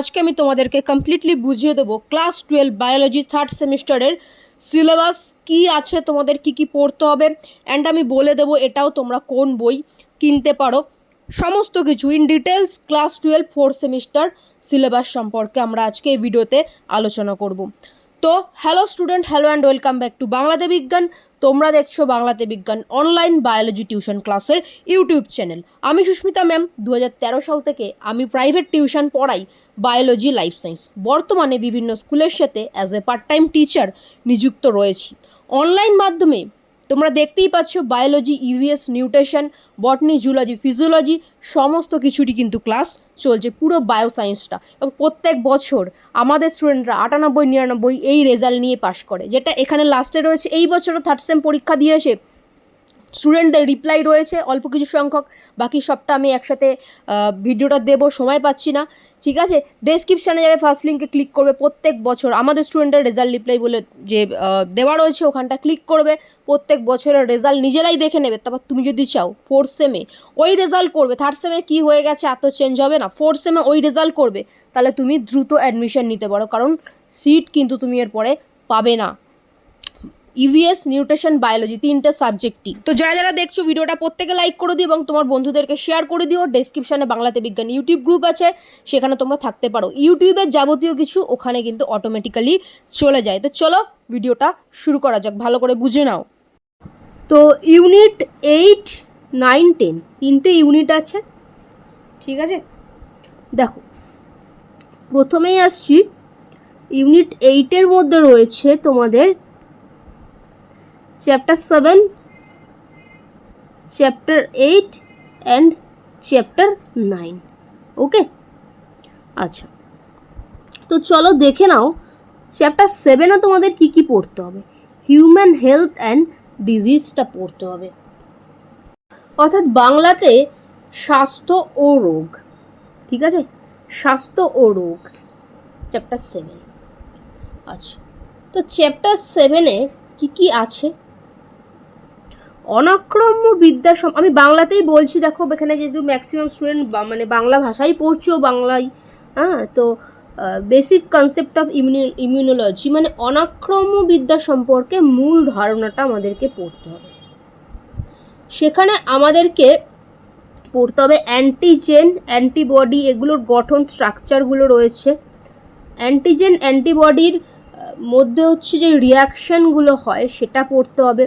আজকে আমি তোমাদেরকে কমপ্লিটলি বুঝিয়ে দেবো ক্লাস টুয়েলভ বায়োলজি থার্ড সেমিস্টারের সিলেবাস কি আছে, তোমাদের কি কি পড়তে হবে অ্যান্ড আমি বলে দেবো এটাও তোমরা কোন বই কিনতে পারো। সমস্ত কিছু in details class twelve fourth semester syllabus সম্পর্কে আমরা আজকে এই ভিডিওতে আলোচনা করব। তো hello student hello and welcome back to বাংলাতে বিজ্ঞান তোমরা দেখছ বাংলাতে বিজ্ঞান অনলাইন বায়োলজি টিউশন ক্লাসের ইউটিউব চ্যানেল আমি সুস্মিতা ম্যাম দু হাজার তেরো সাল থেকে আমি প্রাইভেট টিউশন পড়াই বায়োলজি লাইফ সায়েন্স বর্তমানে বিভিন্ন স্কুলের সাথে as a part time teacher নিযুক্ত রয়েছি। অনলাইন মাধ্যমে তোমরা দেখতেই পাচ্ছ biology US nutrition botany zoology physiology সমস্ত কিছুরই কিন্তু ক্লাস চলছে পুরো বায়ো সায়েন্সটা এবং প্রত্যেক বছর আমাদের স্টুডেন্টরা আটানব্বই, নিরানব্বই এই রেজাল্ট নিয়ে পাশ করে, যেটা এখানে লাস্টে রয়েছে। এই বছরও থার্ড সেম পরীক্ষা দিয়ে এসে স্টুডেন্টদের রিপ্লাই রয়েছে, অল্প কিছু সংখ্যক। বাকি সবটা আমি একসাথে ভিডিওটা দেবো, সময় পাচ্ছি না। ঠিক আছে? ডেসক্রিপশানে যাবে ফার্স্ট লিঙ্কে ক্লিক করবে প্রত্যেক বছর। আমাদের স্টুডেন্টের রেজাল্ট রিপ্লাই বলে যে দেওয়া রয়েছে, ওখানটা ক্লিক করবে। প্রত্যেক বছরের রেজাল্ট নিজেরাই দেখে নেবে। তারপর তুমি যদি চাও ফোর্থ সেমে ওই রেজাল্ট করবে। থার্ড সেমে কী হয়ে গেছে, এত চেঞ্জ হবে না। ফোর্থ সেমে ওই রেজাল্ট করবে। তাহলে তুমি দ্রুত অ্যাডমিশন নিতে পারো। কারণ সিট কিন্তু তুমি এরপরে পাবে না। ইভিএস নিউট্রিশন বায়োলজি তিনটে সাবজেক্টই তো যারা যারা দেখছ ভিডিওটা, প্রত্যেকে লাইক করে দিও এবং তোমার বন্ধুদেরকে শেয়ার করে দিও। ডেসক্রিপশনে বাংলাতে বিজ্ঞান ইউটিউব গ্রুপ আছে, সেখানে তোমরা থাকতে পারো। ইউটিউবের যাবতীয় কিছু ওখানে কিন্তু অটোমেটিক্যালি চলে যায়। তো চলো ভিডিওটা শুরু করা যাক, ভালো করে বুঝে নাও। তো ইউনিট এইট নাইন টেন তিনটে ইউনিট আছে। ঠিক আছে? দেখো, প্রথমেই আসছি। ইউনিট এইটের মধ্যে রয়েছে তোমাদের chapter seven chapter eight and chapter nine okay আচ্ছা। তো চলো দেখে নাও চ্যাপ্টার সেভেনে তোমাদের কি কি পড়তে হবে? হিউম্যান হেলথ অ্যান্ড ডিজিজটা পড়তে হবে। অর্থাৎ বাংলাতে স্বাস্থ্য ও রোগ। ঠিক আছে? স্বাস্থ্য ও রোগ। চ্যাপ্টার সেভেন আচ্ছা। তো চ্যাপ্টার সেভেনে কি কি আছে? অনাক্রম্য বিদ্যা আমি বাংলাতেই বলছি, দেখো, এখানে যেহেতু ম্যাক্সিমাম স্টুডেন্ট মানে বাংলা ভাষাই পড়ছো বাংলায় হ্যাঁ তো বেসিক কনসেপ্ট অফ ইমিউনোলজি মানে অনাক্রম্য বিদ্যা সম্পর্কে মূল ধারণাটা আমাদেরকে পড়তে হবে। সেখানে আমাদেরকে পড়তে হবে অ্যান্টিজেন অ্যান্টিবডি এগুলোর গঠন স্ট্রাকচারগুলো রয়েছে। অ্যান্টিজেন অ্যান্টিবডির মধ্যে হচ্ছে যে রিয়াকশানগুলো হয়, সেটা পড়তে হবে।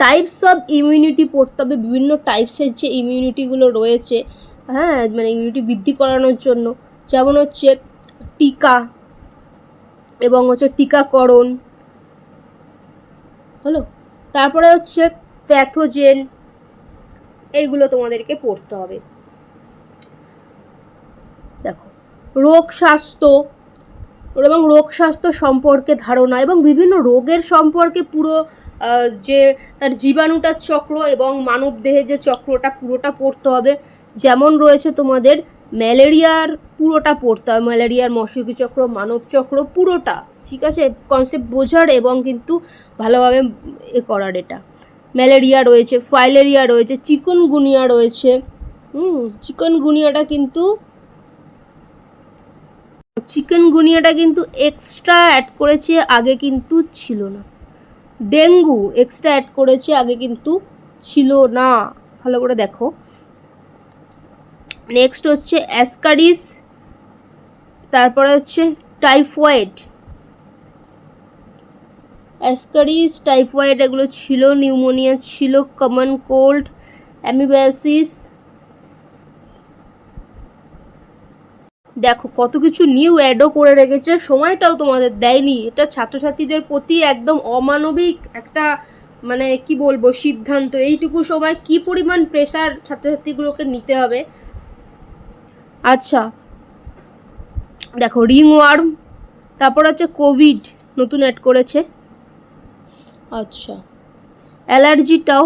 টাইপস অফ ইমিউনিটি পড়তে হবে, বিভিন্ন টাইপসের যে ইমিউনিটিগুলো রয়েছে হ্যাঁ মানে ইমিউনিটি বৃদ্ধি করানোর জন্য, যেমন হচ্ছে টিকা এবং হচ্ছে টিকাকরণ, হলো? তারপরে হচ্ছে প্যাথোজেন এইগুলো তোমাদেরকে পড়তে হবে। দেখো, রোগ স্বাস্থ্য এবং রোগ স্বাস্থ্য সম্পর্কে ধারণা এবং বিভিন্ন রোগের সম্পর্কে পুরো যে তার জীবাণুটার চক্র এবং মানব দেহে যে চক্রটা পুরোটা পড়তে হবে, যেমন রয়েছে তোমাদের ম্যালেরিয়ার পুরোটা পড়তে হবে, ম্যালেরিয়ার মশকি চক্র, মানব চক্র পুরোটা, ঠিক আছে? কনসেপ্ট বোঝার এবং কিন্তু ভালোভাবে এ করার এটা। ম্যালেরিয়া রয়েছে, ফাইলেরিয়া রয়েছে, চিকনগুনিয়া রয়েছে, হুম, চিকনগুনিয়াটা কিন্তু চিকেন গুনিয়াটা কিন্তু এক্সট্রা অ্যাড করেছে, আগে কিন্তু ছিল না। ডেঙ্গু এক্সট্রা অ্যাড করেছে, আগে কিন্তু ছিল না। ভালো করে দেখো। নেক্সট হচ্ছে অ্যাসকারিস তারপরে হচ্ছে টাইফয়েড অ্যাসকারিস টাইফয়েড এগুলো ছিল নিউমোনিয়া ছিল কমন কোল্ড অ্যামিবায়োসিস দেখো, কত কিছু নিউ অ্যাডও করে রেখেছে, সময়টাও তোমাদের দেয়নি। এটা ছাত্রছাত্রীদের প্রতি একদম অমানবিক একটা মানে কি বলব, সিদ্ধান্ত। এইটুকু সময় কি পরিমাণ প্রেশার ছাত্রছাত্রীগুলোকে নিতে হবে? আচ্ছা দেখো রিং ওয়ার্ম তারপর হচ্ছে কোভিড নতুন অ্যাড করেছে। আচ্ছা অ্যালার্জিটাও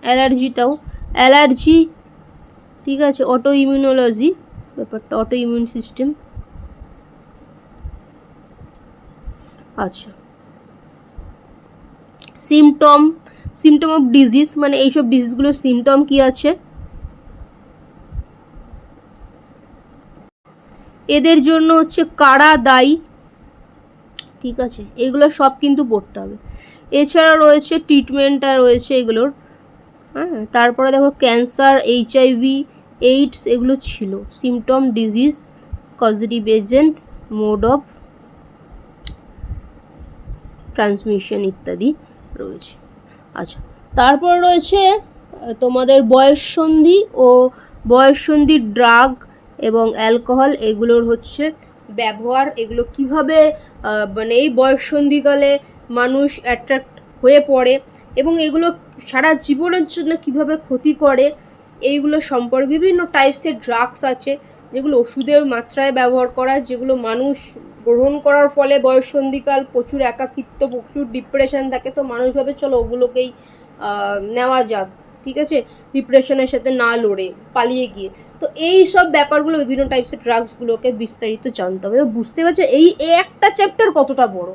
অ্যালার্জিটাও অ্যালার্জি ঠিক আছে অটো ইমিউনোলজি ব্যাপারটা অটো ইমিউন সিস্টেম আচ্ছা। সিমটম সিমটম অফ ডিজিজ মানে এইসব ডিজিজগুলোর সিমটম কি আছে? এদের জন্য হচ্ছে কারা দায়ী? ঠিক আছে, এগুলো সব কিন্তু পড়তে হবে। এছাড়া রয়েছে ট্রিটমেন্টটা রয়েছে এগুলোর। হ্যাঁ তারপরে দেখো ক্যান্সার এইচআইভি এইডস এগুলো ছিল। Symptom disease causative agent mode of transmission ইত্যাদি রয়েছে। আচ্ছা তারপর রয়েছে তোমাদের বয়ঃসন্ধি ও বয়ঃসন্ধি ড্রাগ এবং অ্যালকোহল এগুলোর হচ্ছে ব্যবহার। এগুলো কীভাবে মানে এই বয়ঃসন্ধিকালে মানুষ অ্যাট্রাক্ট হয়ে পড়ে এবং এগুলো সারা জীবনের জন্য কীভাবে ক্ষতি করে এইগুলো সম্পর্কে বিভিন্ন টাইপসের ড্রাগস আছে, যেগুলো ওষুধের মাত্রায় ব্যবহার করা, যেগুলো মানুষ গ্রহণ করার ফলে বয়ঃসন্ধিকাল প্রচুর একাকিত্ব, প্রচুর ডিপ্রেশন থাকে, তো মানুষ ভাবে চলো ওগুলোকেই নেওয়া যাক, ঠিক আছে? ডিপ্রেশনের সাথে না লড়ে, পালিয়ে গিয়ে। তো এই সব ব্যাপারগুলো বিভিন্ন টাইপসের ড্রাগসগুলোকে বিস্তারিত জানতে হবে। বুঝতে পারছ, এই একটা চ্যাপ্টার কতটা বড়?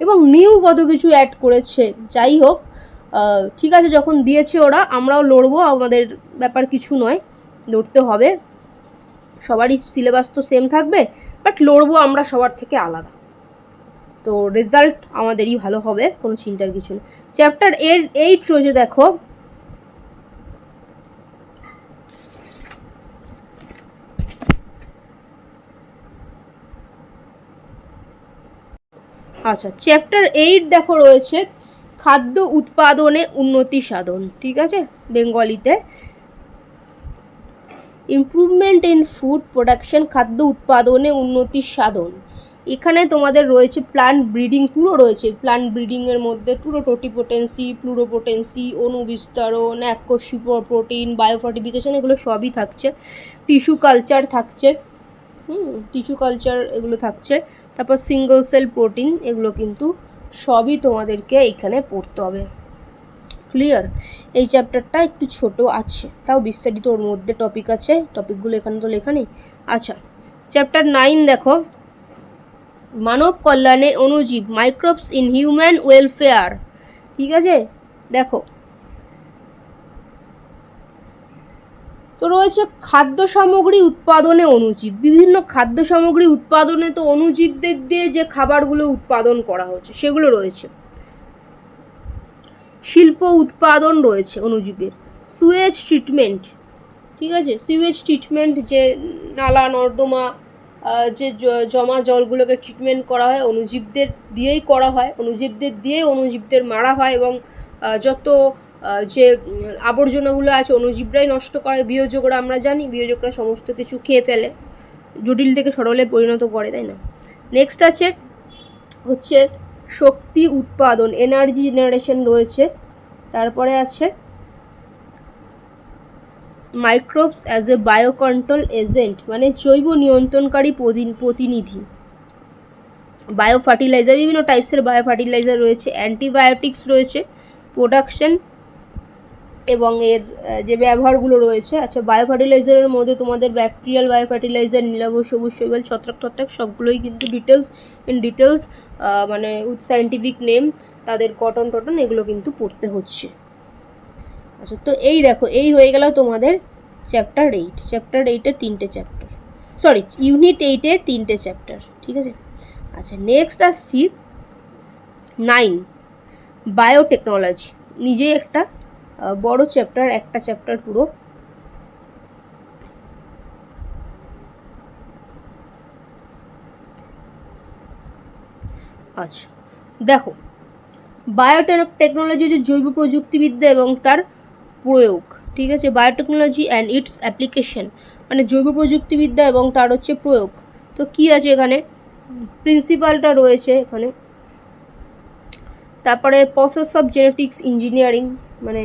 এবং নিউ কত কিছু অ্যাড করেছে, যাই হোক ঠিক আছে, যখন দিয়েছে ওরা, আমরাও লড়বো, আমাদের ব্যাপার কিছু নয়, লড়তে হবে। সবারই সিলেবাস তো সেম থাকবে বাট লড়বো আমরা সবার থেকে আলাদা। তো রেজাল্ট আমাদেরই ভালো হবে, কোনো চিন্তার কিছু নেই। চ্যাপ্টার এর এইট রয়েছে দেখো আচ্ছা চ্যাপ্টার এইট দেখো রয়েছে খাদ্য উৎপাদনে উন্নতি সাধন, ঠিক আছে? বেঙ্গলিতে। ইমপ্রুভমেন্ট ইন ফুড প্রোডাকশন খাদ্য উৎপাদনে উন্নতির সাধন। এখানে তোমাদের রয়েছে প্লান্ট ব্রিডিং পুরো রয়েছে। প্লান্ট ব্রিডিংয়ের মধ্যে পুরো টোটিপোটেন্সি প্লুরোপোটেন্সি অনুবিস্তরণ অ্যাকোসি প্রোটিন বায়োফর্টিফিকেশন এগুলো সবই থাকছে। টিস্যু কালচার থাকছে। হুম টিস্যু কালচার এগুলো থাকছে। তারপর সিঙ্গল সেল প্রোটিন এগুলো কিন্তু সবই তোমাদেরকে এইখানে পড়তে হবে। ক্লিয়ার এই চ্যাপ্টারটা একটু ছোট আছে, তাও বিস্তারিত ওর মধ্যে টপিক আছে টপিকগুলো এখানে তো লেখা নেই। আচ্ছা চ্যাপ্টার নাইন দেখো। মানব কল্যাণে অনুজীব মাইক্রোবস ইন হিউম্যান ওয়েলফেয়ার ঠিক আছে? দেখো তো রয়েছে খাদ্য সামগ্রী উৎপাদনে অণুজীব বিভিন্ন খাদ্য সামগ্রী উৎপাদনে তো অণুজীবদের দিয়ে যে খাবারগুলো উৎপাদন করা হচ্ছে, সেগুলো রয়েছে। শিল্প উৎপাদন রয়েছে অণুজীবের সুয়েজ ট্রিটমেন্ট ঠিক আছে? সুয়েজ ট্রিটমেন্ট যে নালা, নর্দমা যে জমা জলগুলোকে ট্রিটমেন্ট করা হয় অণুজীবদের দিয়েই করা হয়। অণুজীবদের দিয়েই অণুজীবদের মারা হয় এবং যত যে আবর্জনাগুলো আছে অণুজীবরাই নষ্ট করে, বিয়োজকরা আমরা জানি, বিয়োজকরা সমস্ত কিছু খেয়ে ফেলে। জটিল থেকে সরলে পরিণত করে, তাই না? নেক্সট আছে, হচ্ছে শক্তি উৎপাদন এনার্জি জেনারেশন রয়েছে। তারপরে আছে microbes as a biocontrol agent মানে জৈব নিয়ন্ত্রণকারী প্রতিনিধি। বায়ো ফার্টিলাইজার বিভিন্ন টাইপসের বায়ো ফার্টিলাইজার রয়েছে অ্যান্টিবায়োটিক্স রয়েছে প্রোডাকশন এবং এর যে ব্যবহারগুলো রয়েছে আচ্ছা বায়ো ফার্টিলাইজারের মধ্যে তোমাদের ব্যাকটেরিয়াল বায়ো ফার্টিলাইজার নীলাভ সবুজ শৈবাল ছত্রাক টত্রাক সবগুলোই কিন্তু ডিটেলস ইন ডিটেলস মানে উইথ সাইন্টিফিক নেম তাদের কটন টটন, এগুলো কিন্তু পড়তে হচ্ছে। আচ্ছা তো এই দেখো, এই হয়ে গেল তোমাদের চ্যাপ্টার এইট চ্যাপ্টার এইটের তিনটে চ্যাপ্টার সরি ইউনিট এইটের তিনটে চ্যাপ্টার ঠিক আছে? আচ্ছা নেক্সট আসছি নাইন বায়োটেকনোলজি নিজেই একটা বড় চ্যাপ্টার একটা চ্যাপ্টার পুরো। আচ্ছা দেখো বায়োটেকনোলজি যে জৈব প্রযুক্তিবিদ্যা এবং তার প্রয়োগ, ঠিক আছে? বায়োটেকনোলজি অ্যান্ড ইটস অ্যাপ্লিকেশন মানে জৈব প্রযুক্তিবিদ্যা এবং তার হচ্ছে প্রয়োগ। তো কি আছে এখানে? প্রিন্সিপালটা রয়েছে এখানে। তারপরে প্রসেস অফ জেনেটিক্স ইঞ্জিনিয়ারিং মানে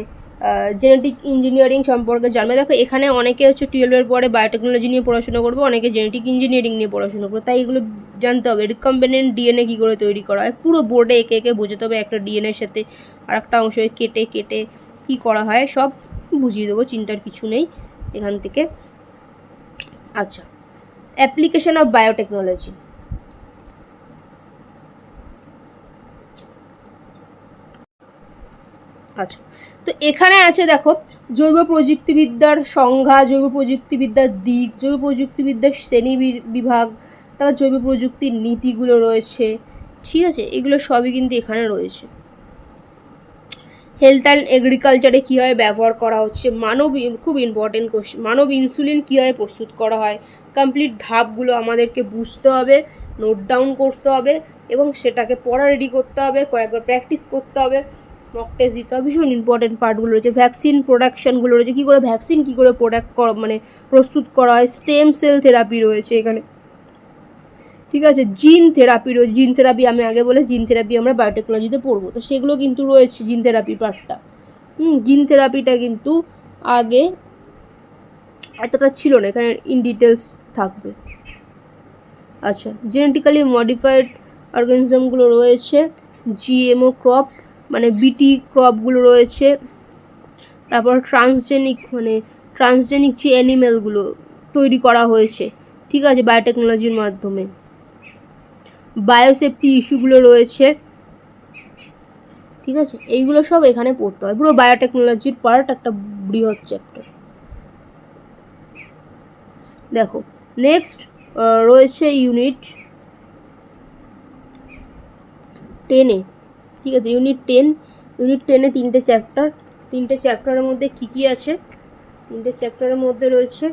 জেনেটিক ইঞ্জিনিয়ারিং সম্পর্কে জানবে। দেখো, এখানে অনেকে হচ্ছে টুয়েলভের পরে বায়োটেকনোলজি নিয়ে পড়াশোনা করবে, অনেকে জেনেটিক ইঞ্জিনিয়ারিং নিয়ে পড়াশোনা করবে। তাই এগুলো জানতে হবে। রিকম্বিনেন্ট ডিএনএ কী করে তৈরি করা হয়? পুরো বোর্ডে একে একে বোঝাতে হবে, একটা ডিএনএর সাথে আর একটা অংশ কেটে কেটে কী করা হয়, সব বুঝিয়ে দেবো, চিন্তার কিছু নেই এখান থেকে। আচ্ছা অ্যাপ্লিকেশন অফ বায়োটেকনোলজি আচ্ছা তো এখানে আছে দেখো, জৈব প্রযুক্তিবিদ্যার সংজ্ঞা, জৈব প্রযুক্তিবিদ্যার দিক, জৈব প্রযুক্তিবিদ্যার শ্রেণি বিভাগ, তারপর জৈব প্রযুক্তির নীতিগুলো রয়েছে, ঠিক আছে? এগুলো সবই কিন্তু এখানে রয়েছে। হেলথ অ্যান্ড এগ্রিকালচারে কীভাবে ব্যবহার করা হচ্ছে? মানব খুব ইম্পর্টেন্ট কোশ্চেন মানব ইনসুলিন কীভাবে প্রস্তুত করা হয়? কমপ্লিট ধাপগুলো আমাদেরকে বুঝতে হবে নোট ডাউন করতে হবে এবং সেটাকে পড়া রেডি করতে হবে, কয়েকবার প্র্যাকটিস করতে হবে। মক টেস্ট দিতে হবে। ভীষণ ইম্পর্টেন্ট পার্টগুলো রয়েছে। ভ্যাকসিন প্রোডাকশনগুলো রয়েছে। কী করে ভ্যাকসিন কী করে প্রোডাক্ট মানে প্রস্তুত করা হয়? স্টেম সেল থেরাপি রয়েছে এখানে। ঠিক আছে? জিন থেরাপি রয়েছে। জিন থেরাপি আমি আগে বলে জিন থেরাপি আমরা বায়োটেকনোলজিতে পড়ব। তো সেগুলো কিন্তু রয়েছে জিন থেরাপি পার্টটা হুম জিন থেরাপিটা কিন্তু আগে এতটা ছিল না। এখানে ইন ডিটেলস থাকবে। আচ্ছা জেনেটিক্যালি মডিফাইড অর্গানিজমগুলো রয়েছে। জিএমও ক্রপ মানে বিটি ক্রপগুলো রয়েছে, তারপর ট্রান্সজেনিক মানে ট্রান্সজেনিক যে অ্যানিমেলগুলো তৈরি করা হয়েছে, ঠিক আছে বায়োটেকনোলজির মাধ্যমে। বায়োসেফটি ইস্যুগুলো রয়েছে, ঠিক আছে? এইগুলো সব এখানে পড়তে হয়। পুরো বায়োটেকনোলজির পার্ট একটা বৃহৎ চ্যাপ্টার দেখো নেক্সট রয়েছে ইউনিট টেনে ঠিক আছে ইউনিট টেন ইউনিট টেনে তিনটে চ্যাপ্টার তিনটে চ্যাপ্টারের মধ্যে কী কী আছে? তিনটে চ্যাপ্টারের মধ্যে রয়েছে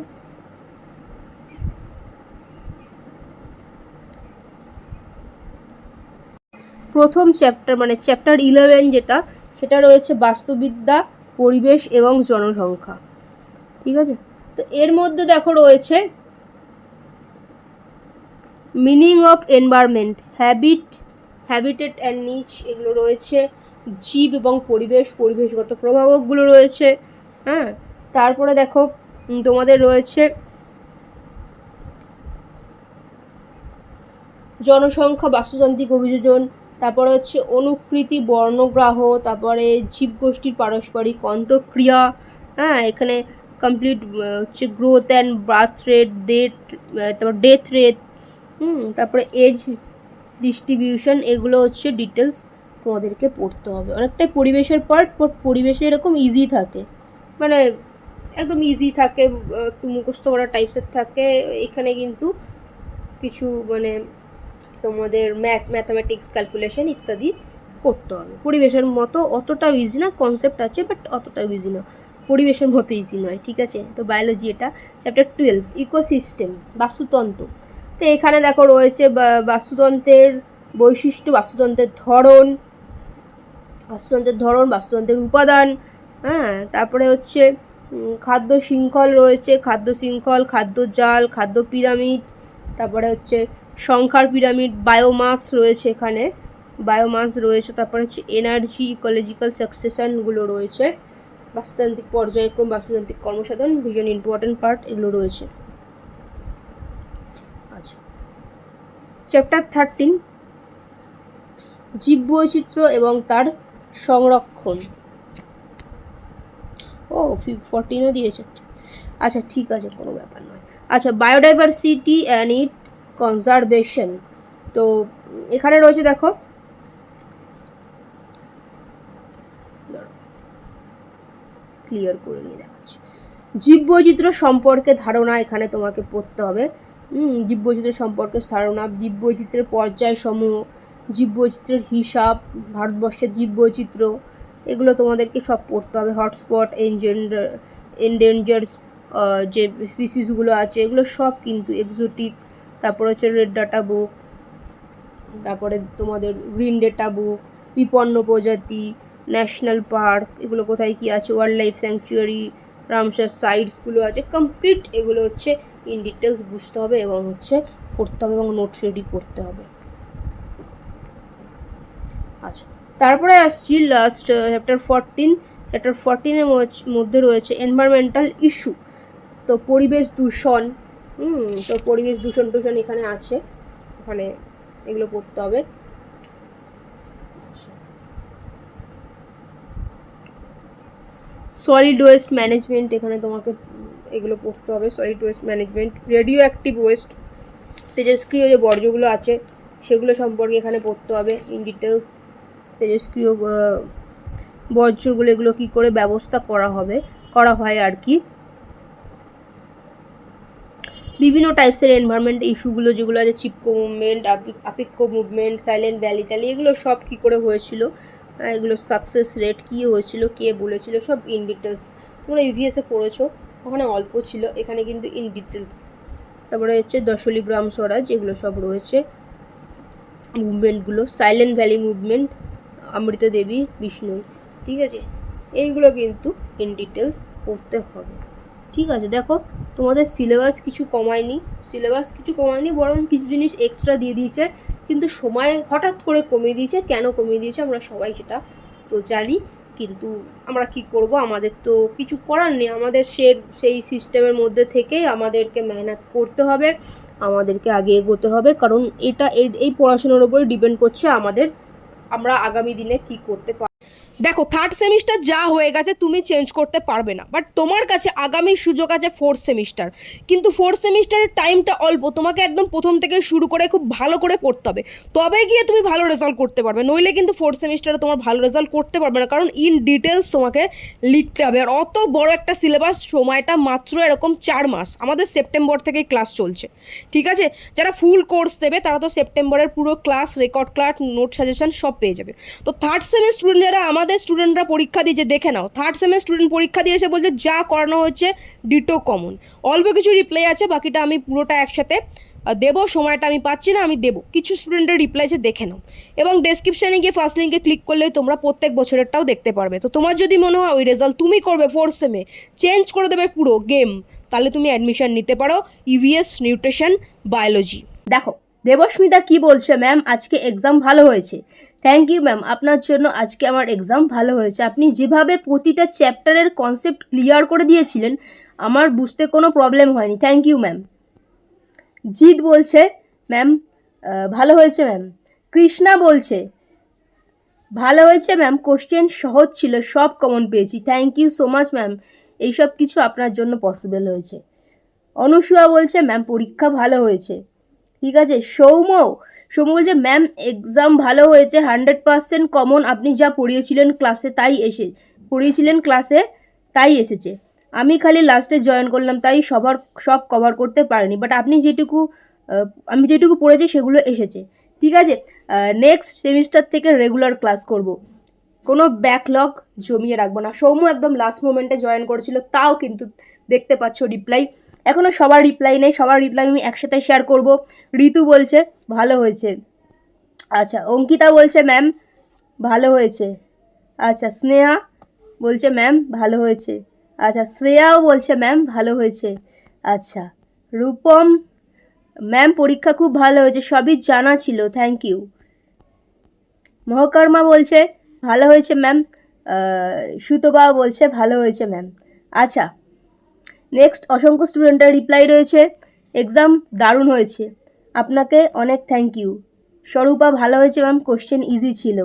প্রথম চ্যাপ্টার মানে চ্যাপ্টার ইলেভেন যেটা, সেটা রয়েছে বাস্তুবিদ্যা, পরিবেশ এবং জনসংখ্যা। ঠিক আছে? তো এর মধ্যে দেখো রয়েছে meaning of environment habit habitat and niche এগুলো রয়েছে, জীব এবং পরিবেশ, পরিবেশগত প্রভাবকগুলো রয়েছে হ্যাঁ? তারপরে দেখো, তোমাদের রয়েছে জনসংখ্যা, বাস্তুতান্ত্রিক অভিযোজন, তারপরে হচ্ছে অনুকৃতি, বর্ণগ্রাহ, তারপরে জীবগোষ্ঠীর পারস্পরিক অন্তঃক্রিয়া হ্যাঁ? এখানে কমপ্লিট হচ্ছে growth and birth rate date তারপর ডেথ রেট হুম? তারপরে এজ ডিস্ট্রিবিউশন এগুলো হচ্ছে ডিটেলস তোমাদেরকে পড়তে হবে। অনেকটাই পরিবেশের পার্ট বাট পরিবেশে এরকম ইজি থাকে। মানে একদম ইজি থাকে, একটু মুখস্থ করা টাইপসের থাকে। এখানে কিন্তু কিছু মানে তোমাদের ম্যাথ ম্যাথামেটিক্স ক্যালকুলেশন ইত্যাদি করতে হবে। পরিবেশের মতো অতটাও ইজি না কনসেপ্ট আছে বাট অতটাও ইজি না। পরিবেশের মতো ইজি নয়, ঠিক আছে? তো বায়োলজি এটা চ্যাপ্টার টুয়েলভ ইকোসিস্টেম বাস্তুতন্ত্র। তো এখানে দেখো রয়েছে বাস্তুতন্ত্রের বৈশিষ্ট্য, বাস্তুতন্ত্রের ধরন বাস্তুতন্ত্রের ধরন, বাস্তুতন্ত্রের উপাদান হ্যাঁ তারপরে হচ্ছে খাদ্য শৃঙ্খল রয়েছে, খাদ্য শৃঙ্খল, খাদ্য জাল, খাদ্য পিরামিড, তারপরে হচ্ছে সংখ্যার পিরামিড বায়োমাস রয়েছে এখানে বায়োমাস রয়েছে, তারপরে হচ্ছে এনার্জি ইকোলজিক্যাল সাকসেশনগুলো রয়েছে, বাস্তুতান্ত্রিক পর্যায়ক্রম, বাস্তুতান্ত্রিক কর্মসাধন ভীষণ ইম্পর্টেন্ট পার্ট এগুলো রয়েছে আচ্ছা চ্যাপ্টার থার্টিন জীববৈচিত্র্য এবং তার সংরক্ষণ। ও ফোরটিনও দিয়েছে। আচ্ছা ঠিক আছে, কোনো ব্যাপার নয়। আচ্ছা বায়োডাইভার্সিটি অ্যান্ড ইট কনজারভেশন তো, এখানে রয়েছে, দেখো। ক্লিয়ার করে নিয়ে দেখাচ্ছি। জীববৈচিত্র্য সম্পর্কে ধারণা এখানে তোমাকে পড়তে হবে। জীববৈচিত্র্য সম্পর্কে ধারণা, জীববৈচিত্র্যের পর্যায় সমূহ জীববৈচিত্র্যের হিসাব, ভারতবর্ষের জীববৈচিত্র্য, এগুলো তোমাদেরকে সব পড়তে হবে। হটস্পট এনজেন্ডার এন্ডেঞ্জার যে স্পিসিসগুলো আছে, এগুলো সব কিন্তু এক্সোটিক তারপর হচ্ছে রেড ডাটা বুক তারপরে তোমাদের গ্রিন ডেটা বুক বিপন্ন প্রজাতি ন্যাশনাল পার্ক এগুলো কোথায় কি আছে? ওয়াইল্ড লাইফ স্যাংচুয়ারি রামসার সাইটসগুলো আছে কমপ্লিট এগুলো হচ্ছে ইন ডিটেলস বুঝতে হবে এবং হচ্ছে পড়তে হবে এবং নোট রেডি করতে হবে। আচ্ছা তারপরে আসছি লাস্ট চ্যাপ্টার ফরটিন চ্যাপ্টার ফরটিনের মধ্যে রয়েছে এনভায়রনমেন্টাল ইস্যু তো পরিবেশ দূষণ তো পরিবেশ দূষণ টূষণ এখানে আছে। ওখানে এগুলো পড়তে হবে। সলিড ওয়েস্ট ম্যানেজমেন্ট এখানে তোমাকে এগুলো পড়তে হবে। Solid waste management radioactive waste তেজস্ক্রিয় যে বর্জ্যগুলো আছে, সেগুলো সম্পর্কে এখানে পড়তে হবে। ইন ডিটেলস তেজস্ক্রিয় বর্জ্যগুলো এগুলো কী করে ব্যবস্থা করা হবে, করা হয় আর কি। বিভিন্ন টাইপসের এনভায়রনমেন্ট ইস্যুগুলো যেগুলো আছে Chipko movement Appiko movement Silent Valley tally এগুলো সব কী করে হয়েছিল? এগুলো সাকসেস রেট কী হয়েছিল, কে বলেছিল, সব ইন ডিটেলস তোমরা ইভিএসে পড়েছো, ওখানে অল্প ছিল, এখানে কিন্তু ইন ডিটেলস তারপরে হচ্ছে দশলি গ্রাম স্বরাজ, এগুলো সব রয়েছে। মুভমেন্টগুলো Silent Valley movement Amrita Devi Bishnu ঠিক আছে? এইগুলো কিন্তু ইন ডিটেলস পড়তে হবে। ঠিক আছে, দেখো, তোমাদের সিলেবাস কিছু কমায়নি সিলেবাস কিছু কমায়নি, বরং কিছু জিনিস এক্সট্রা দিয়ে দিয়েছে, কিন্তু সময় হঠাৎ করে কমিয়ে দিয়েছে, কেন কমিয়ে দিয়েছে আমরা সবাই সেটা তো জানি, কিন্তু আমরা কি করব, আমাদের তো কিছু করার নেই, আমাদের সে, সেই সিস্টেমের মধ্যে থেকেই আমাদেরকে মেহনত করতে হবে, আমাদেরকে আগে এগোতে হবে, কারণ এটা এই- পড়াশোনার উপরে ডিপেন্ড করছে আমাদের, আমরা আগামী দিনে কি করতে পারি দেখো থার্ড সেমিস্টার যা হয়ে গেছে তুমি চেঞ্জ করতে পারবে না বাট তোমার কাছে আগামী সুযোগ আছে ফোর্থ সেমিস্টার কিন্তু ফোর্থ সেমিস্টারের টাইমটা অল্প, তোমাকে একদম প্রথম থেকে শুরু করে খুব ভালো করে পড়তে হবে। তবে গিয়ে তুমি ভালো রেজাল্ট করতে পারবে, নইলে কিন্তু ফোর্থ সেমিস্টারে তোমার ভালো রেজাল্ট করতে পারবে না, কারণ ইন ডিটেলস তোমাকে লিখতে হবে। আর অত বড় একটা সিলেবাস সময়টা মাত্র এরকম চার মাস, আমাদের সেপ্টেম্বর থেকেই ক্লাস চলছে। ঠিক আছে? যারা ফুল কোর্স দেবে, তারা তো সেপ্টেম্বরের পুরো class record class note suggestion সব পেয়ে যাবে। তো থার্ড সেমের স্টুডেন্ট যারা আমাদের স্টুডেন্টরা পরীক্ষা দিয়েছে দেখে নাও থার্ড সেমের স্টুডেন্ট পরীক্ষা দিয়েছে বলছে, যা করানো হচ্ছে ডিটো কমন অল্প কিছু রিপ্লাই আছে, বাকিটা আমি পুরোটা একসাথে দেবো, সময়টা আমি পাচ্ছি না, আমি দেবো। কিছু স্টুডেন্টের রিপ্লাই আছে, দেখে নাও। এবং ডেসক্রিপশানে গিয়ে ফার্স্ট লিঙ্কে ক্লিক করলে তোমরা প্রত্যেক বছরেরটাও দেখতে পারবে। তো তোমার যদি মনে হয় ওই রেজাল্ট তুমি করবে ফোর্থ সেমে চেঞ্জ করে দেবে পুরো গেম তাহলে তুমি অ্যাডমিশন নিতে পারো ইভিএস নিউট্রিশন বায়োলজি দেখো, দেবস্মিতা কি বলছে ম্যাম আজকে এক্সাম ভালো হয়েছে। থ্যাংক ইউ ম্যাম আপনার জন্য আজকে আমার এক্সাম ভালো হয়েছে। আপনি যেভাবে প্রতিটা চ্যাপ্টারের কনসেপ্ট ক্লিয়ার করে দিয়েছিলেন, আমার বুঝতে কোনো প্রবলেম হয়নি। থ্যাংক ইউ ম্যাম জিৎ বলছে ম্যাম ভালো হয়েছে ম্যাম কৃষ্ণা বলছে, ভালো হয়েছে ম্যাম কোশ্চেন সহজ ছিল, সব কমন পেয়েছি। Thank you so much ma'am এইসব কিছু আপনার জন্য পসিবল হয়েছে। অনুসুয়া বলছে ম্যাম পরীক্ষা ভালো হয়েছে। ঠিক আছে? সৌম্য সৌম্য বলছে ম্যাম এক্সাম ভালো হয়েছে হান্ড্রেড পার্সেন্ট কমন আপনি যা পড়িয়েছিলেন ক্লাসে তাই এসে, পড়িয়েছিলেন ক্লাসে তাই এসেছে। আমি খালি লাস্টে জয়েন করলাম, তাই সবার, সব কভার করতে পারিনি। বাট আপনি যেটুকু আমি যেটুকু পড়েছি সেগুলো এসেছে। ঠিক আছে নেক্সট সেমিস্টার থেকে রেগুলার ক্লাস করব। কোনো ব্যাকলগ জমিয়ে রাখব না। সৌম্য একদম লাস্ট মোমেন্টে জয়েন করেছিল, তাও কিন্তু দেখতে পাচ্ছ রিপ্লাই এখনও সবার রিপ্লাই নেই, সবার রিপ্লাই আমি একসাথে শেয়ার করব। ঋতু বলছে, ভালো হয়েছে। আচ্ছা অঙ্কিতা বলছে ম্যাম ভালো হয়েছে। আচ্ছা স্নেহা বলছে ম্যাম ভালো হয়েছে। আচ্ছা শ্রেয়াও বলছে ম্যাম ভালো হয়েছে। আচ্ছা রূপম ম্যাম পরীক্ষা খুব ভালো হয়েছে, সবই জানা ছিল থ্যাংক ইউ মহকর্মা বলছে, ভালো হয়েছে ম্যাম সুতবা বলছে, ভালো হয়েছে ম্যাম আচ্ছা নেক্সট অসংখ্য স্টুডেন্টের রিপ্লাই রয়েছে। এক্সাম দারুণ হয়েছে। আপনাকে অনেক থ্যাংক ইউ স্বরূপা, ভালো হয়েছে ম্যাম কোশ্চেন ইজি ছিল।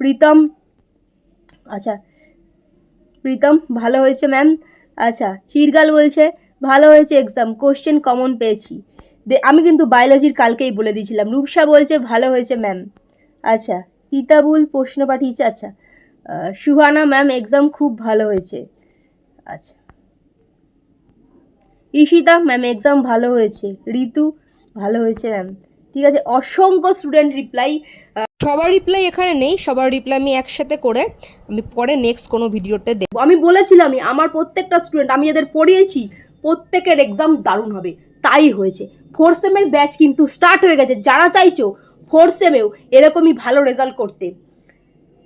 প্রীতম আচ্ছা। প্রীতম, ভালো হয়েছে ম্যাম আচ্ছা চিরগাল বলছে, ভালো হয়েছে এক্সাম কোশ্চেন কমন পেয়েছি। আমি কিন্তু বায়োলজির কালকেই বলে দিয়েছিলাম। রূপসা বলছে, ভালো হয়েছে ম্যাম আচ্ছা কিতাবুল প্রশ্ন পাঠিয়েছে আচ্ছা সুহানা ম্যাম এক্সাম খুব ভালো হয়েছে। আচ্ছা। ঈশিতা ম্যাম এক্সাম ভালো হয়েছে। ঋতু ভালো হয়েছে ম্যাম ঠিক আছে, অসংখ্য স্টুডেন্ট রিপ্লাই সবার রিপ্লাই এখানে নেই, সবার রিপ্লাই আমি একসাথে করে আমি পরে নেক্সট কোনো ভিডিওতে দেখব। আমি বলেছিলামই, আমার প্রত্যেকটা স্টুডেন্ট আমি যাদের পড়িয়েছি, প্রত্যেকের এক্সাম দারুণ হবে। তাই হয়েছে। ফোর সেমের ব্যাচ কিন্তু স্টার্ট হয়ে গেছে। যারা চাইছো ফোর সেমেও এরকমই ভালো রেজাল্ট করতে।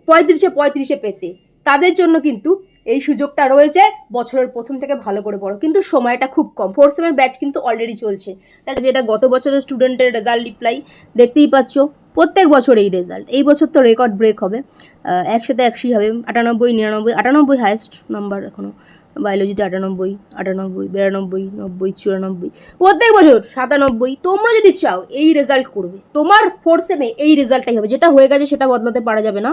পঁয়ত্রিশে পঁয়ত্রিশে পেতে। তাদের জন্য কিন্তু এই সুযোগটা রয়েছে, বছরের প্রথম থেকে ভালো করে পড়ো। কিন্তু সময়টা খুব কম ফোর সেমের ব্যাচ কিন্তু অলরেডি চলছে। তাহলে যেটা গত বছরের স্টুডেন্টের রেজাল্ট রিপ্লাই দেখতেই পাচ্ছ, প্রত্যেক বছর এই রেজাল্ট এই বছর তো রেকর্ড ব্রেক হবে। একশোতে একশোই হবে, আটানব্বই, নিরানব্বই, আটানব্বই হায়েস্ট নাম্বার এখনও বায়োলজিতে আটানব্বই আটানব্বই, বিরানব্বই, নব্বই, চুরানব্বই। প্রত্যেক বছর সাতানব্বই। তোমরা যদি চাও, এই রেজাল্ট করবে, তোমার ফোর সেমে এই রেজাল্টটাই হবে। যেটা হয়ে গেছে, সেটা বদলাতে পারা যাবে না।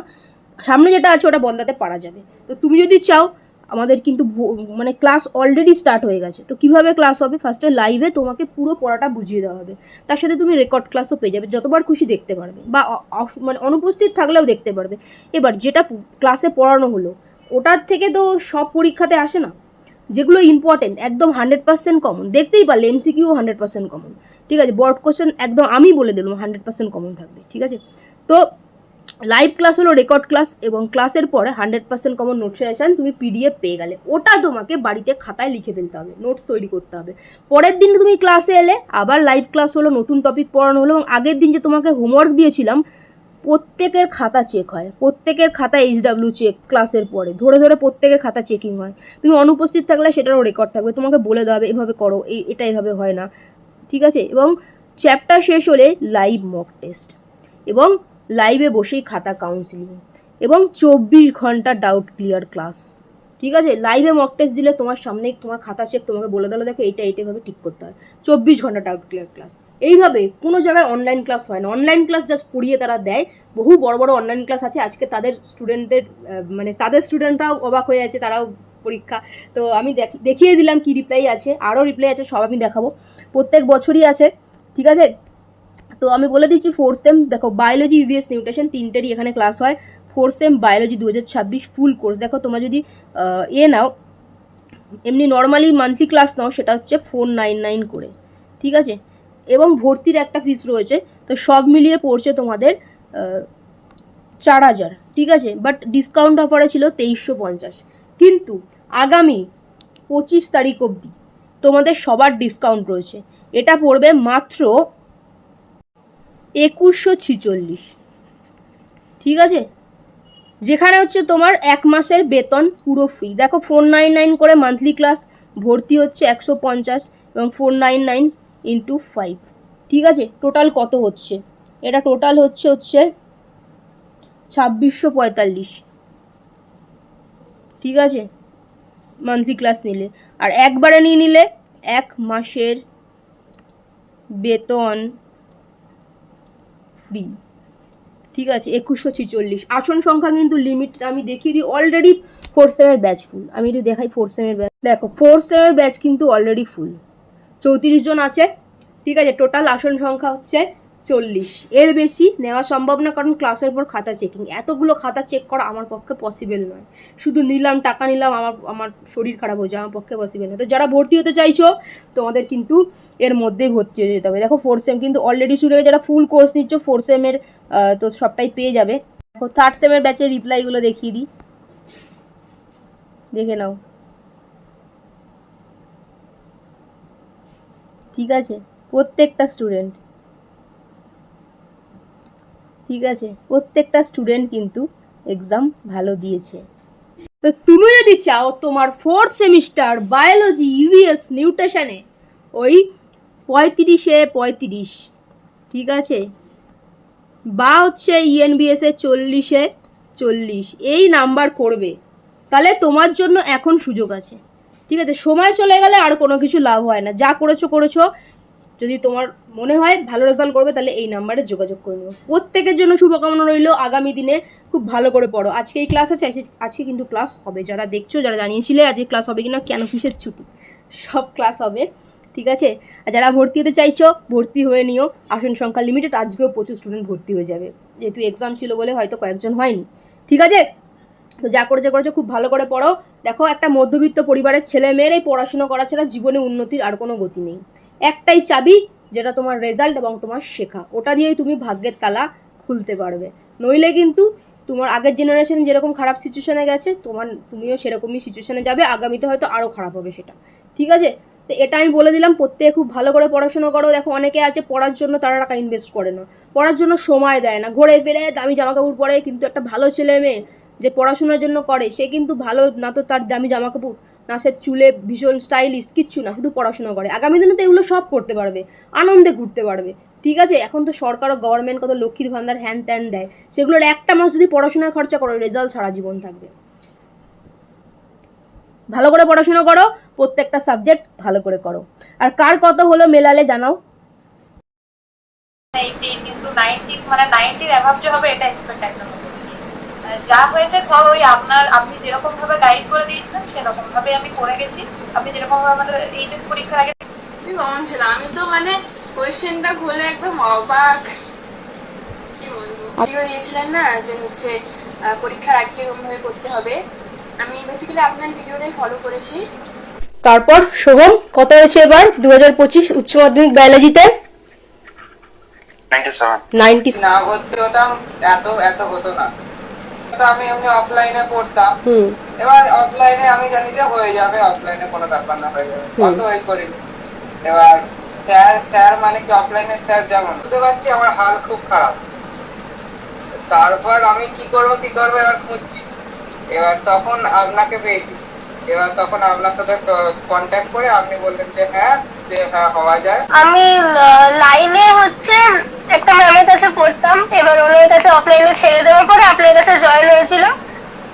সামনে যেটা আছে ওটা বদলাতে পারা যাবে। তো তুমি যদি চাও, আমাদের কিন্তু মানে ক্লাস অলরেডি স্টার্ট হয়ে গেছে। তো কীভাবে ক্লাস হবে? ফার্স্টে লাইভে তোমাকে পুরো পড়াটা বুঝিয়ে দেওয়া হবে। তার সাথে তুমি রেকর্ড ক্লাসও পেয়ে যাবে। যতবার খুশি দেখতে পারবে বা মানে অনুপস্থিত থাকলেও দেখতে পারবে। এবার যেটা ক্লাসে পড়ানো হলো, ওটার থেকে তো সব পরীক্ষাতে আসে না। যেগুলো ইম্পর্টেন্ট একদম হান্ড্রেড পার্সেন্ট কমন দেখতেই পারলে এমসিকিউ হান্ড্রেড পার্সেন্ট কমন ঠিক আছে? বোর্ড কোশ্চেন একদম আমি বলে দিলাম হান্ড্রেড পার্সেন্ট কমন থাকবে। ঠিক আছে? তো লাইভ ক্লাস হলো রেকর্ড ক্লাস এবং ক্লাসের পরে hundred percent common note suggestion তুমি পিডিএফ পেয়ে গেলে। ওটা তোমাকে বাড়িতে খাতায় লিখে ফেলতে হবে নোটস তৈরি করতে হবে। পরের দিন তুমি ক্লাসে এলে, আবার লাইভ ক্লাস হলো, নতুন টপিক পড়ানো হলো এবং আগের দিন যে তোমাকে হোমওয়ার্ক দিয়েছিলাম, প্রত্যেকের খাতা চেক হয়। প্রত্যেকের খাতা এইচডাব্লিউ চেক ক্লাসের পরে। ধরে ধরে প্রত্যেকের খাতা চেকিং হয়। তুমি অনুপস্থিত থাকলে সেটারও রেকর্ড থাকবে। তোমাকে বলে দেওয়া হবে, এভাবে করো এই এটা এভাবে হয় না। ঠিক আছে? এবং চ্যাপ্টার শেষ হলে লাইভ মক টেস্ট এবং লাইভে বসেই খাতা কাউন্সিলিং এবং চব্বিশ ঘণ্টা ডাউট ক্লিয়ার ক্লাস ঠিক আছে? লাইভে মক টেস্ট দিলে তোমার সামনেই তোমার খাতা চেক তোমাকে বলে দিলো, দেখো এইটা এইটাভাবে ঠিক করতে হয়। চব্বিশ ঘণ্টা ডাউট ক্লিয়ার ক্লাস এইভাবে কোনো জায়গায় অনলাইন ক্লাস হয় না। অনলাইন ক্লাস জাস্ট পড়িয়ে তারা দেয়। বহু বড় বড় অনলাইন ক্লাস আছে। আজকে তাদের স্টুডেন্টদের মানে তাদের স্টুডেন্টরাও অবাক হয়ে আছে তারাও পরীক্ষা। তো আমি দেখ- দেখিয়ে দিলাম কি রিপ্লাই আছে। আরও রিপ্লাই আছে, সব আমি দেখাবো। প্রত্যেক বছরই আছে। ঠিক আছে? তো আমি বলে দিচ্ছি ফোর্থ সেম দেখো বায়োলজি ইভিএস নিউট্রিশন তিনটেরই এখানে ক্লাস হয়। ফোর্থ সেম বায়োলজি দু হাজার ছাব্বিশ ফুল কোর্স দেখো তোমরা যদি এ নাও, এমনি নর্মালি মান্থলি ক্লাস নাও, সেটা হচ্ছে ফোর নাইন নাইন করে। ঠিক আছে? এবং ভর্তির একটা ফিস রয়েছে, তো সব মিলিয়ে পড়ছে তোমাদের চার হাজার। ঠিক আছে? বাট ডিসকাউন্ট অফারে ছিল তেইশশো পঞ্চাশ। কিন্তু আগামী পঁচিশ তারিখ অবধি তোমাদের সবার ডিসকাউন্ট রয়েছে। এটা পড়বে মাত্র একুশশো ছিচল্লিশ। ঠিক আছে? যেখানে হচ্ছে তোমার এক মাসের বেতন পুরো ফ্রি দেখো ফোর নাইন নাইন করে মান্থলি ক্লাস ভর্তি হচ্ছে একশো পঞ্চাশ এবং four nine nine into five ঠিক আছে? টোটাল কত হচ্ছে? এটা টোটাল হচ্ছে হচ্ছে ছাব্বিশশো পঁয়তাল্লিশ। ঠিক আছে? মান্থলি ক্লাস নিলে। আর একবারে নিয়ে নিলে এক মাসের বেতন ফ্রি ঠিক আছে, একুশশো ছিচল্লিশ। আসন সংখ্যা কিন্তু লিমিট আমি দেখিয়ে দিই অলরেডি ফোর সেমের ব্যাচ ফুল আমি একটু দেখাই ফোর সেমের ব্যাচ দেখো ফোর সেমের ব্যাচ কিন্তু অলরেডি ফুল চৌত্রিশ জন আছে। ঠিক আছে টোটাল আসন সংখ্যা হচ্ছে চল্লিশ। এর বেশি নেওয়া সম্ভব না, কারণ ক্লাসের পর খাতা চেকিং এতগুলো খাতা চেক করা আমার পক্ষে পসিবল নয়। শুধু নিলাম, টাকা নিলাম, আমার আমার শরীর খারাপ হয়ে যায় আমার পক্ষে পসিবল নয়। তো যারা ভর্তি হতে চাইছো, তোমাদের কিন্তু এর মধ্যেই ভর্তি হয়ে যেতে হবে। দেখো ফোর সেম কিন্তু অলরেডি শুরু হয়ে, যারা ফুল কোর্স নিচ্ছ ফোর সেমের তো সবটাই পেয়ে যাবে। দেখো থার্ড সেমের ব্যাচের রিপ্লাইগুলো দেখিয়ে দিই। দেখে নাও। ঠিক আছে? প্রত্যেকটা স্টুডেন্ট ঠিক আছে? প্রত্যেকটা স্টুডেন্ট কিন্তু এক্সাম ভালো দিয়েছে। তো তুমি যদি চাও তোমার ফোর্থ সেমিস্টার বায়োলজি ইভিএস নিউট্রিশনে ওই পঁয়ত্রিশে পঁয়ত্রিশ, ঠিক আছে? বা হচ্ছে E ইএনবিএস এ চল্লিশে চল্লিশ, এই নাম্বার করবে। তাহলে তোমার জন্য এখন সুযোগ আছে। ঠিক আছে? সময় চলে গেলে আর কোনো কিছু লাভ হয় না। যা করেছ করেছ। যদি তোমার মনে হয় ভালো রেজাল্ট করবে, তাহলে এই নাম্বারে যোগাযোগ করে নিও। প্রত্যেকের জন্য শুভকামনা রইল। আগামী দিনে খুব ভালো করে পড়ো। আজকে এই ক্লাস আছে, আজকে- কিন্তু ক্লাস হবে। যারা দেখছ, যারা জানিয়েছিলে আজকে ক্লাস হবে কিনা, কেন কিসের ছুটি? সব ক্লাস হবে। ঠিক আছে? আর যারা ভর্তি হতে চাইছো, ভর্তি হয়ে নিও। আসন সংখ্যা লিমিটেড আজকেও প্রচুর স্টুডেন্ট ভর্তি হয়ে যাবে। যেহেতু এক্সাম ছিল বলে হয়তো কয়েকজন হয়নি। ঠিক আছে? তো যা করেছে করেছে। খুব ভালো করে পড়ো। দেখো, একটা মধ্যবিত্ত পরিবারের ছেলে মেয়ের এই পড়াশোনা করা ছাড়া জীবনে উন্নতির আর কোনো গতি নেই। একটাই চাবি যেটা তোমার রেজাল্ট এবং তোমার শেখা। ওটা দিয়েই তুমি ভাগ্যের তালা খুলতে পারবে। নইলে কিন্তু তোমার আগের জেনারেশন যেরকম খারাপ সিচুয়েশনে গেছে, তোমার, তুমিও সেরকমই সিচুয়েশনে যাবে, আগামীতে হয়তো আরও খারাপ হবে সেটা। ঠিক আছে? তো এটা আমি বলে দিলাম, প্রত্যেকে খুব ভালো করে পড়াশোনা করো। দেখো, অনেকে আছে পড়ার জন্য তারা টাকা ইনভেস্ট করে না। পড়ার জন্য সময় দেয় না। ঘোরে ফিরে দামি জামা কাপড় পরে কিন্তু একটা ভালো ছেলে মেয়ে যে পড়াশোনার জন্য করে, সে কিন্তু ভালো না তো তার দামি জামা কাপড় না সে চুলে ভীষণ স্টাইলিশ কিচ্ছু না, শুধু পড়াশোনা করে। আগামী দিনে তো এগুলো সব করতে পারবে, আনন্দে ঘুরতে পারবে। ঠিক আছে, এখন তো সরকার ও গভর্নমেন্ট কত লক্ষ্মীর ভান্ডার হ্যান ত্যান দেয়। সেগুলোর একটা মাস যদি পড়াশোনায় খরচা করো রেজাল্ট সারা জীবন থাকবে। ভালো করে পড়াশোনা করো, প্রত্যেকটা সাবজেক্ট ভালো করে করো। আর কার কত হলো মেলালে জানাও। কিন্তু নাইনটি মানে নাইনটির অ্যাভাব যে হবে, এটা এক্সপেক্ট একদম যা হয়েছে সব ওই আপনার আপনি যেরকম ভাবে গাইড করে দিয়েছিলেন সেরকম ভাবে আমি করে গেছি। আপনি যেরকম ভাবে আমাদের এইচএস পরীক্ষার আগে কমন ছিল আমি তো মানে কোয়েশ্চেনটা খুলে একদম অবাক। কি বলব? দিয়েছিলেন না যে হচ্ছে পরীক্ষার আগে ভাবে করতে হবে? আমি বেসিক্যালি আপনার ভিডিওটাই ফলো করেছি। তারপর শোভম কত হয়েছে এবার? দু হাজার পঁচিশ উচ্চ মাধ্যমিক বায়োলজিতে নাইনটি নাইনটি না ভর্তি হতাম এত এত হতো না। তো আমি এমনি অফলাইনে পড়তাম। এবার অফলাইনে আমি জানি যে হয়ে যাবে অফলাইনে কোনো ব্যাপার না হয়ে যাবে। অত ওই করিনি। এবার স্যার স্যার মানে কি? অফলাইনে স্যার যেমন বুঝতে পারছি আমার হাল খুব খারাপ। তারপর আমি কি করব কি করব এবার খুঁজছি। এবার তখন আপনাকে পেয়েছি। এবার তখন আপনার সাথে কন্ট্যাক্ট করে আপনি বললেন যে হ্যাঁ আমি লাইনে হচ্ছে একটা ম্যামের কাছে পড়তাম। এবার ওনার কাছে অফলাইনে ছেড়ে দেওয়ার পরে আপনার কাছে জয়েন হয়েছিল।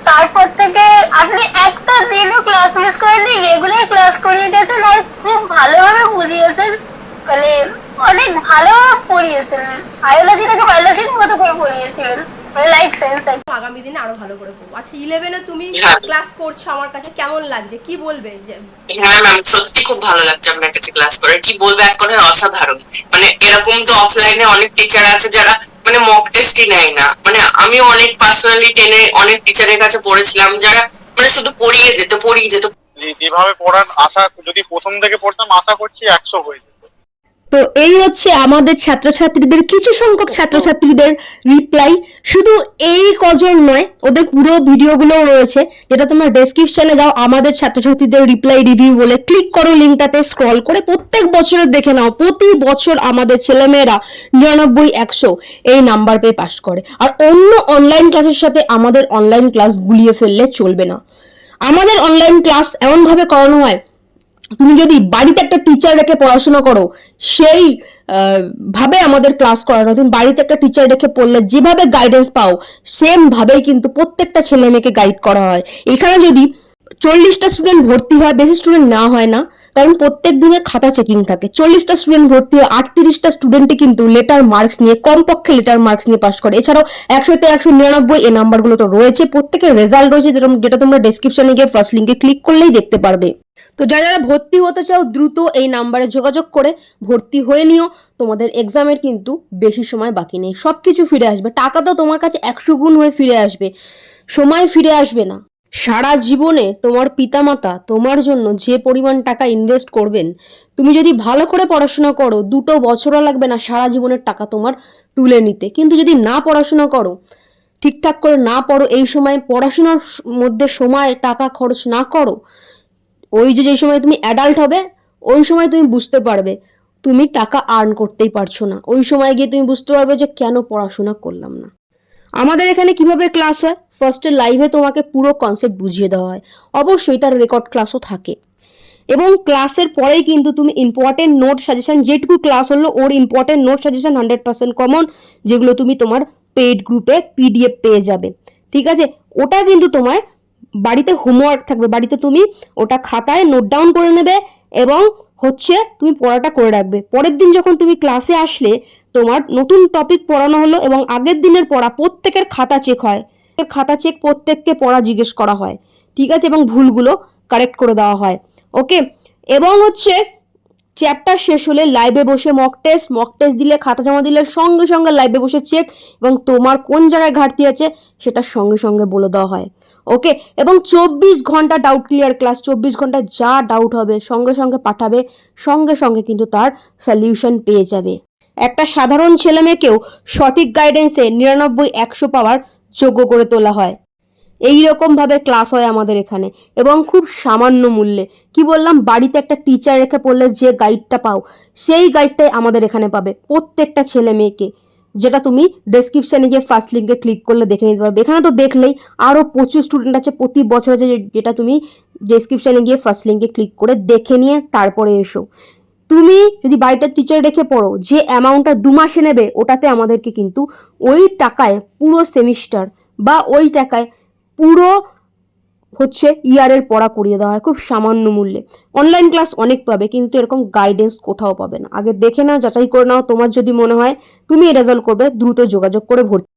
তারপর থেকে আপনি একটা দিনও ক্লাস মিস করেননি রেগুলার ক্লাস করিয়ে গেছেন আর খুব ভালোভাবে বুঝিয়েছেন। মানে অনেক ভালো পড়িয়েছেন বায়োলজিটাকে বায়োলজির মতো করে পড়িয়েছিলেন আগামী দিনে আরও ভালো করে পড়ব আচ্ছা ইলেভেনে তুমি। ক্লাস করছ আমার কাছে কেমন লাগছে? কি বলবে? যে হ্যাঁ ম্যাম সত্যি খুব ভালো লাগছে আপনার কাছে ক্লাস করে। কি বলব এক কথায় অসাধারণ। মানে এরকম তো অফলাইনে অনেক টিচার আছে যারা মানে মক টেস্টই নেয় না। মানে আমিও অনেক পার্সোনালি টেনে অনেক টিচারের কাছে পড়েছিলাম যারা মানে শুধু পড়িয়ে যেত পড়িয়ে যেত। যেভাবে পড়ান আশা যদি প্রথম থেকে পড়তাম আশা করছি একশো হয়ে যেত তো এই হচ্ছে আমাদের ছাত্রছাত্রীদের, কিছু সংখ্যক ছাত্রছাত্রীদের রিপ্লাই শুধু এই কজন নয়, ওদের পুরো ভিডিওগুলো রয়েছে, যেটা তোমরা ডেসক্রিপশনে যাও, আমাদের ছাত্রছাত্রীদের রিপ্লাই রিভিউ বলে ক্লিক করো লিঙ্কটাতে স্ক্রল করে প্রত্যেক বছর দেখে নাও, প্রতি বছর আমাদের ছেলেমেয়েরা নিরানব্বই, একশো এই নাম্বার পেয়ে পাশ করে। আর অন্য অনলাইন ক্লাসের সাথে আমাদের অনলাইন ক্লাস গুলিয়ে ফেললে চলবে না। আমাদের অনলাইন ক্লাস এমনভাবে করানো হয় তুমি যদি বাড়িতে একটা টিচার রেখে পড়াশোনা করো, সেই ভাবে আমাদের ক্লাস করানো তুমি বাড়িতে একটা টিচার রেখে পড়লে যেভাবে গাইডেন্স পাও সেম ভাবেই কিন্তু প্রত্যেকটা ছেলে মেয়েকে গাইড করা হয়। এখানে যদি চল্লিশটা স্টুডেন্ট ভর্তি হয়, বেশি স্টুডেন্ট না হয় না, কারণ প্রত্যেক দিনের খাতা চেকিং থাকে। চল্লিশটা স্টুডেন্ট ভর্তি হয় আটত্রিশটা স্টুডেন্টে কিন্তু লেটার মার্কস নিয়ে, কমপক্ষে লেটার মার্কস নিয়ে পাস করে। এছাড়াও একশোতে একশো নিরানব্বই এই নাম্বারগুলো তো রয়েছে, প্রত্যেকের রেজাল্ট রয়েছে যেটা তোমরা ডেসক্রিপশনে গিয়ে ফার্স্ট লিঙ্কে ক্লিক করলেই দেখতে পারবে। তো যারা যারা ভর্তি হতে চাও, দ্রুত এই নাম্বারে যোগাযোগ করে ভর্তি হয়ে নিও। তোমাদের এক্সামের কিন্তু বেশি সময় বাকি নেই। সব কিছু ফিরে আসবে। টাকা তো তোমার কাছে একশো গুণ হয়ে ফিরে আসবে। সময় ফিরে আসবে না। সারা জীবনে তোমার পিতামাতা তোমার জন্য যে পরিমাণ টাকা ইনভেস্ট করবেন, তুমি যদি ভালো করে পড়াশোনা করো, দুটো বছরও লাগবে না সারা জীবনের টাকা তোমার তুলে নিতে। কিন্তু যদি না পড়াশোনা করো, ঠিকঠাক করে না পড়ো, এই সময় পড়াশোনার মধ্যে সময়, টাকা খরচ না করো ওই যে যে সময় তুমি অ্যাডাল্ট হবে, ওই সময় তুমি বুঝতে পারবে। তুমি টাকা আর্ন করতেই পারছ না। ওই সময় গিয়ে তুমি বুঝতে পারবে যে কেন পড়াশোনা করলাম না। আমাদের এখানে কীভাবে ক্লাস হয়? ফার্স্টে লাইভে তোমাকে পুরো কনসেপ্ট বুঝিয়ে দেওয়া হয়। অবশ্যই তার রেকর্ড ক্লাসও থাকে। এবং ক্লাসের পরেই কিন্তু তুমি ইম্পর্টেন্ট নোট সাজেশন যেটুকু ক্লাস হলো, ওর important note suggestion hundred percent common যেগুলো তুমি তোমার পেইড গ্রুপে পিডিএফ পেয়ে যাবে। ঠিক আছে? ওটা কিন্তু তোমায় বাড়িতে হোমওয়ার্ক থাকবে। বাড়িতে তুমি ওটা খাতায় নোট ডাউন করে নেবে এবং হচ্ছে তুমি পড়াটা করে রাখবে। পরের দিন যখন তুমি ক্লাসে আসলে তোমার নতুন টপিক পড়ানো হলো এবং আগের দিনের পড়া প্রত্যেকের খাতা চেক হয়। খাতা চেক প্রত্যেককে পড়া জিজ্ঞেস করা হয়। ঠিক আছে? এবং ভুলগুলো কারেক্ট করে দেওয়া হয়। ওকে এবং হচ্ছে চ্যাপ্টার শেষ হলে লাইভে বসে মক টেস্ট মক টেস্ট দিলে খাতা জমা দিলে সঙ্গে সঙ্গে লাইভে বসে চেক এবং তোমার কোন জায়গায় ঘাটতি আছে সেটা সঙ্গে সঙ্গে বলে দেওয়া হয়। ওকে এবং চব্বিশ ঘণ্টা ডাউট ক্লিয়ার ক্লাস চব্বিশ ঘণ্টা যা ডাউট হবে, সঙ্গে সঙ্গে পাঠাবে, সঙ্গে সঙ্গে কিন্তু তার সলিউশন পেয়ে যাবে। একটা সাধারণ ছেলে মেয়েকেও সঠিক গাইডেন্সে নিরানব্বই, একশো পাওয়ার যোগ্য করে তোলা হয়। এই রকম ভাবে ক্লাস হয় আমাদের এখানে। এবং খুব সামান্য মূল্যে। কি বললাম? বাড়িতে একটা টিচার রেখে পড়লে যে গাইডটা পাও, সেই গাইডটাই আমাদের এখানে পাবে প্রত্যেকটা ছেলে মেয়েকে যেটা তুমি ডেসক্রিপশানে গিয়ে ফার্স্ট লিঙ্কে ক্লিক করলে দেখে নিতে পারবে। এখানে তো দেখলেই আরও প্রচুর স্টুডেন্ট আছে, প্রতি বছর আছে, যেটা তুমি ডেসক্রিপশানে গিয়ে ফার্স্ট লিঙ্কে ক্লিক করে দেখে নিয়ে তারপরে এসো। তুমি যদি বাড়িতে টিচার রেখে পড়ো, যে অ্যামাউন্টটা দু মাসে নেবে, ওটাতে আমাদেরকে কিন্তু ওই টাকায় পুরো সেমিস্টার বা ওই টাকায় পুরো হচ্ছে ইয়ারের পড়া করিয়ে দেওয়া হয়, খুব সামান্য মূল্যে। অনলাইন ক্লাস অনেক পাবে, কিন্তু এরকম গাইডেন্স কোথাও পাবে না। আগে দেখে নাও, যাচাই করে নাও, তোমার যদি মনে হয় তুমি রেজাল্ট করবে, দ্রুত যোগাযোগ করে ভর্তি